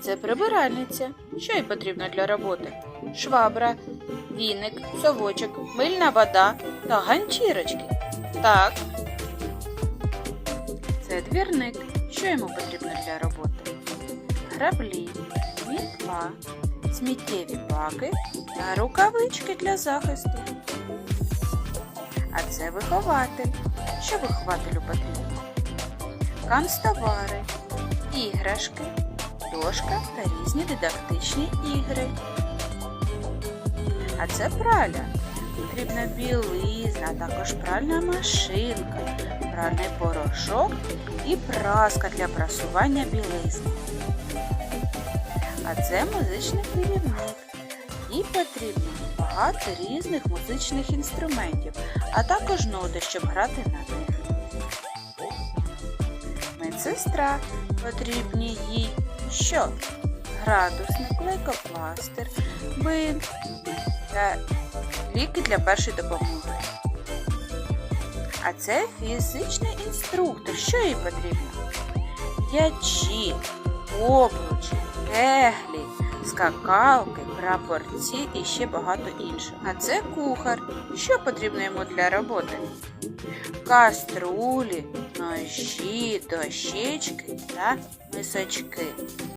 Це прибиральниця. Що їй потрібно для роботи? Швабра, віник, совочок, мильна вода та ганчірочки. Так. Це двірник. Що йому потрібно для роботи? Граблі, мітла, сміттєві баки та рукавички для захисту. А це вихователь. Що вихователю потрібно? Канцтовари, іграшки, дошка та різні дидактичні ігри. А це праля. Потрібна білизна, також пральна машинка, пральний порошок і праска для прасування білизни. А це музичний керівник. Їй потрібно багато різних музичних інструментів, а також ноти, щоб грати на них. Медсестра потрібні їй що? Градусник, лейкопластир, бинт та ліки для першої допомоги. А це фізичний інструктор. Що їй потрібно? М'ячі, обручі, кеглі, скакалки, прапорці і ще багато іншого. А це кухар. Що потрібно йому для роботи? Каструлі, ножі, дощечки та мисочки.